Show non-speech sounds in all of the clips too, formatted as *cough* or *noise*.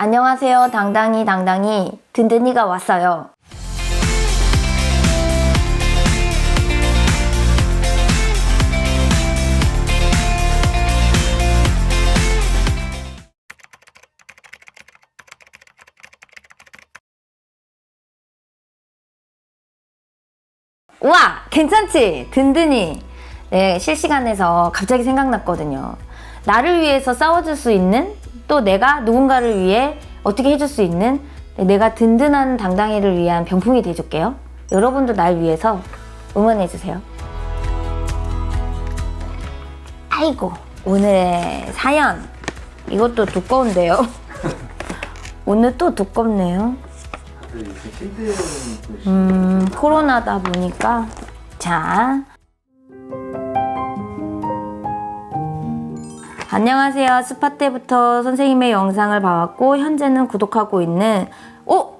안녕하세요. 당당히 당당히 든든이가 왔어요. 우와 괜찮지 든든히 네 실시간에서 갑자기 생각났거든요 나를 위해서 싸워줄 수 있는 또 내가 누군가를 위해 어떻게 해줄 수 있는 내가 든든한 당당이를 위한 병풍이 돼줄게요. 여러분도 날 위해서 응원해주세요. 아이고 오늘의 사연. 이것도 두꺼운데요. *laughs* 오늘 또 두껍네요. 분이 음, 코로나다 보니까. 자 안녕하세요. 스파 때부터 선생님의 영상을 봐왔고 현재는 구독하고 있는 어?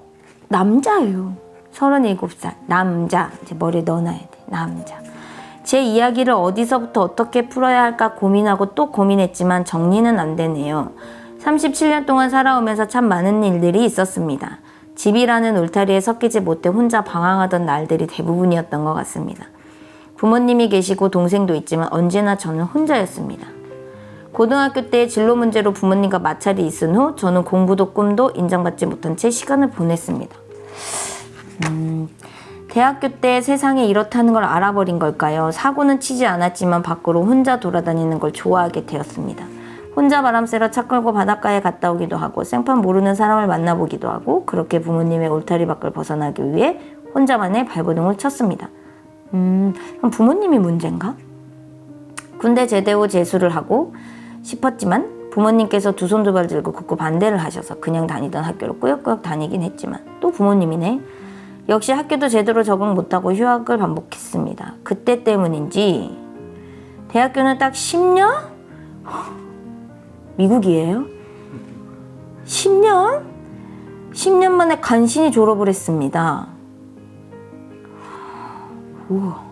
남자예요. 37살 남자 이제 머리에 넣어놔야 돼 남자 제 이야기를 어디서부터 어떻게 풀어야 할까 고민하고 또 고민했지만 정리는 안 되네요. 37년 동안 살아오면서 참 많은 일들이 있었습니다. 집이라는 울타리에 섞이지 못해 혼자 방황하던 날들이 대부분이었던 것 같습니다. 부모님이 계시고 동생도 있지만 언제나 저는 혼자였습니다. 고등학교 때 진로 문제로 부모님과 마찰이 있은 후 저는 공부도 꿈도 인정받지 못한 채 시간을 보냈습니다. 음, 대학교 때 세상에 이렇다는 걸 알아버린 걸까요? 사고는 치지 않았지만 밖으로 혼자 돌아다니는 걸 좋아하게 되었습니다. 혼자 바람 쐬러 차 끌고 바닷가에 갔다 오기도 하고 생판 모르는 사람을 만나보기도 하고 그렇게 부모님의 울타리 밖을 벗어나기 위해 혼자만의 발버둥을 쳤습니다. 음, 부모님이 문제인가? 군대 제대 후 재수를 하고 싶었지만 부모님께서 두 손 두 발 들고 굳고 반대를 하셔서 그냥 다니던 학교로 꾸역꾸역 다니긴 했지만 또 부모님이네. 역시 학교도 제대로 적응 못하고 휴학을 반복했습니다. 그때 때문인지 대학교는 딱 10년? 미국이에요? 10년? 10년 만에 간신히 졸업을 했습니다. 우와.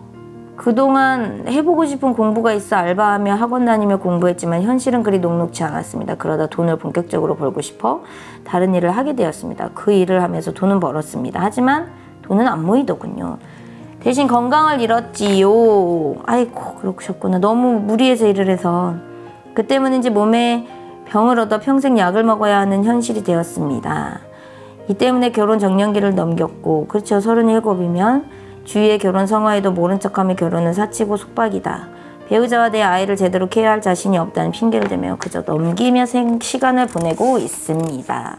그동안 해보고 싶은 공부가 있어 알바하며 학원 다니며 공부했지만 현실은 그리 녹록지 않았습니다. 그러다 돈을 본격적으로 벌고 싶어 다른 일을 하게 되었습니다. 그 일을 하면서 돈은 벌었습니다. 하지만 돈은 안 모이더군요. 대신 건강을 잃었지요. 아이고 그러셨구나. 너무 무리해서 일을 해서 그 때문인지 몸에 병을 얻어 평생 약을 먹어야 하는 현실이 되었습니다. 이 때문에 결혼 정년기를 넘겼고 그렇죠. 37이면 주위의 결혼 성화에도 모른 척하며 결혼은 사치고 속박이다. 배우자와 내 아이를 제대로 케어할 자신이 없다는 핑계를 대며 그저 넘기며 생, 시간을 보내고 있습니다.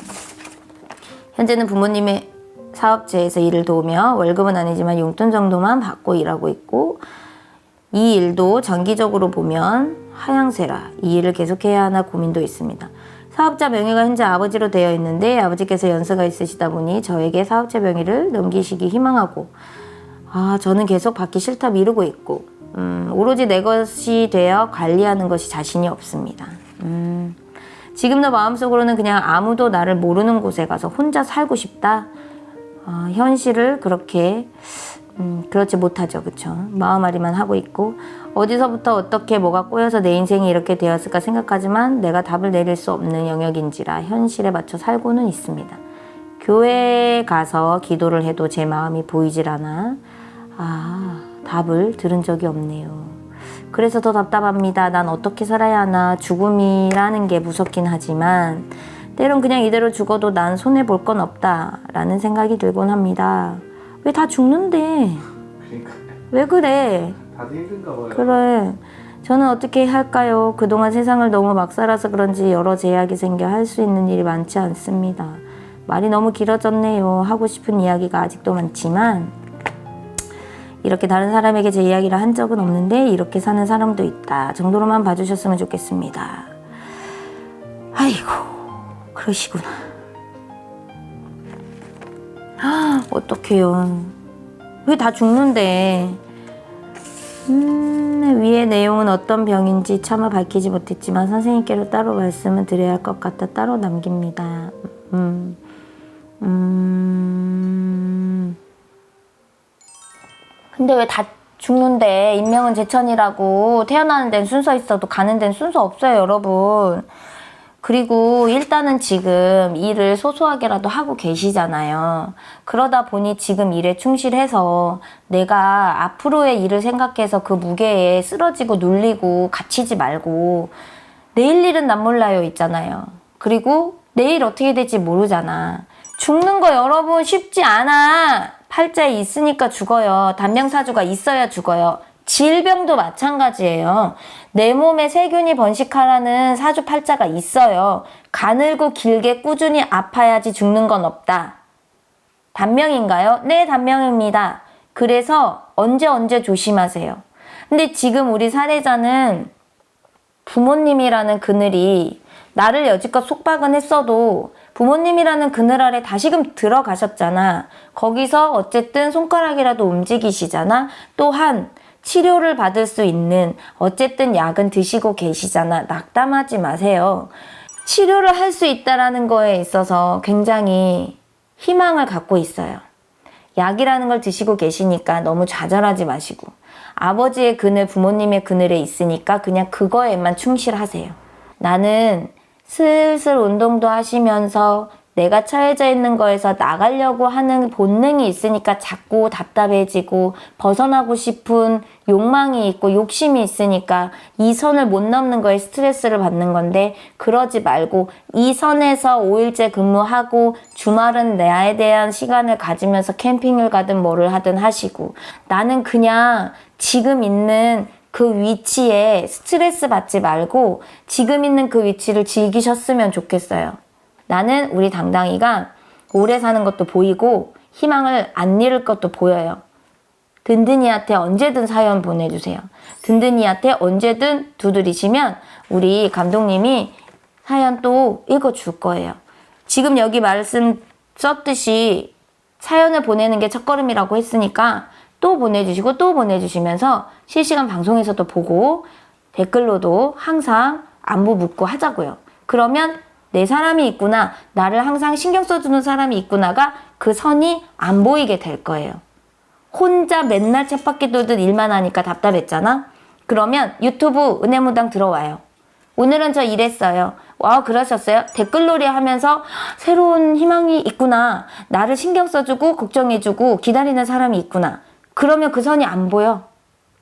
현재는 부모님의 사업체에서 일을 도우며 월급은 아니지만 용돈 정도만 받고 일하고 있고 이 일도 장기적으로 보면 하향세라 이 일을 계속해야 하나 고민도 있습니다. 사업자 명의가 현재 아버지로 되어 있는데 아버지께서 연세가 있으시다 보니 저에게 사업자 명의를 넘기시기 희망하고 아 저는 계속 받기 싫다 미루고 있고 음, 오로지 내 것이 되어 관리하는 것이 자신이 없습니다. 음, 지금도 마음속으로는 그냥 아무도 나를 모르는 곳에 가서 혼자 살고 싶다. 아, 현실을 그렇게 음, 그렇지 못하죠, 그쵸? 마음앓이만 하고 있고 어디서부터 어떻게 뭐가 꼬여서 내 인생이 이렇게 되었을까 생각하지만 내가 답을 내릴 수 없는 영역인지라 현실에 맞춰 살고는 있습니다. 교회에 가서 기도를 해도 제 마음이 보이질 않아 아 답을 들은 적이 없네요. 그래서 더 답답합니다. 난 어떻게 살아야 하나 죽음이라는 게 무섭긴 하지만 때론 그냥 이대로 죽어도 난 손해 볼 건 없다 라는 생각이 들곤 합니다. 왜 다 죽는데? 그러니까 왜 그래? 다들 힘든가 봐요. 그래. 저는 어떻게 할까요? 그동안 세상을 너무 막 살아서 그런지 여러 제약이 생겨 할 수 있는 일이 많지 않습니다. 말이 너무 길어졌네요. 하고 싶은 이야기가 아직도 많지만 이렇게 다른 사람에게 제 이야기를 한 적은 없는데 이렇게 사는 사람도 있다. 정도로만 봐주셨으면 좋겠습니다. 아이고 그러시구나. 아, 어떡해요. 왜 다 죽는데? 음, 위의 내용은 어떤 병인지 차마 밝히지 못했지만 선생님께로 따로 말씀을 드려야 할 것 같아 따로 남깁니다. 음, 음. 근데 왜 다 죽는데 인명은 제천이라고 태어나는 데는 순서 있어도 가는 데는 순서 없어요, 여러분. 그리고 일단은 지금 일을 소소하게라도 하고 계시잖아요. 그러다 보니 지금 일에 충실해서 내가 앞으로의 일을 생각해서 그 무게에 쓰러지고 눌리고 갇히지 말고 내일 일은 난 몰라요 있잖아요. 그리고 내일 어떻게 될지 모르잖아. 죽는 거 여러분 쉽지 않아. 팔자에 있으니까 죽어요. 단명사주가 있어야 죽어요. 질병도 마찬가지예요. 내 몸에 세균이 번식하라는 사주 팔자가 있어요. 가늘고 길게 꾸준히 아파야지 죽는 건 없다. 단명인가요? 네, 단명입니다. 그래서 언제 언제 조심하세요. 근데 지금 우리 사례자는 부모님이라는 그늘이 나를 여지껏 속박은 했어도 부모님이라는 그늘 아래 다시금 들어가셨잖아. 거기서 어쨌든 손가락이라도 움직이시잖아. 또한 치료를 받을 수 있는 어쨌든 약은 드시고 계시잖아. 낙담하지 마세요. 치료를 할 수 있다라는 거에 있어서 굉장히 희망을 갖고 있어요. 약이라는 걸 드시고 계시니까 너무 좌절하지 마시고 아버지의 그늘, 부모님의 그늘에 있으니까 그냥 그거에만 충실하세요. 나는 슬슬 운동도 하시면서 내가 처해져 있는 거에서 나가려고 하는 본능이 있으니까 자꾸 답답해지고 벗어나고 싶은 욕망이 있고 욕심이 있으니까 이 선을 못 넘는 거에 스트레스를 받는 건데 그러지 말고 이 선에서 5일째 근무하고 주말은 나에 대한 시간을 가지면서 캠핑을 가든 뭐를 하든 하시고 나는 그냥 지금 있는 그 위치에 스트레스 받지 말고 지금 있는 그 위치를 즐기셨으면 좋겠어요. 나는 우리 당당이가 오래 사는 것도 보이고 희망을 안 잃을 것도 보여요. 든든이한테 언제든 사연 보내주세요. 든든이한테 언제든 두드리시면 우리 감독님이 사연 또 읽어줄 거예요. 지금 여기 말씀 썼듯이 사연을 보내는 게 첫걸음이라고 했으니까 또 보내주시고 또 보내주시면서 실시간 방송에서도 보고 댓글로도 항상 안부 묻고 하자고요. 그러면 내 사람이 있구나, 나를 항상 신경 써주는 사람이 있구나가 그 선이 안 보이게 될 거예요. 혼자 맨날 쳇바퀴 돌듯 일만 하니까 답답했잖아? 그러면 유튜브 은혜무당 들어와요. 오늘은 저 이랬어요. 와, 그러셨어요? 댓글놀이 하면서 새로운 희망이 있구나. 나를 신경 써주고, 걱정해주고, 기다리는 사람이 있구나. 그러면 그 선이 안 보여.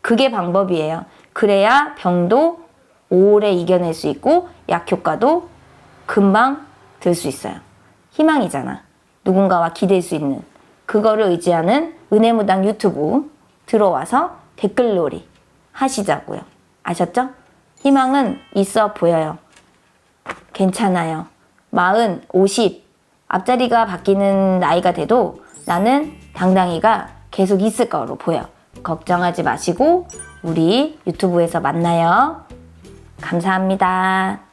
그게 방법이에요. 그래야 병도 오래 이겨낼 수 있고, 약효과도 금방 들 수 있어요. 희망이잖아. 누군가와 기댈 수 있는. 그거를 의지하는 은혜무당 유튜브 들어와서 댓글놀이 하시자고요. 아셨죠? 희망은 있어 보여요. 괜찮아요. 마흔, 오십, 앞자리가 바뀌는 나이가 돼도 나는 당당히가 계속 있을 거로 보여. 걱정하지 마시고 우리 유튜브에서 만나요. 감사합니다.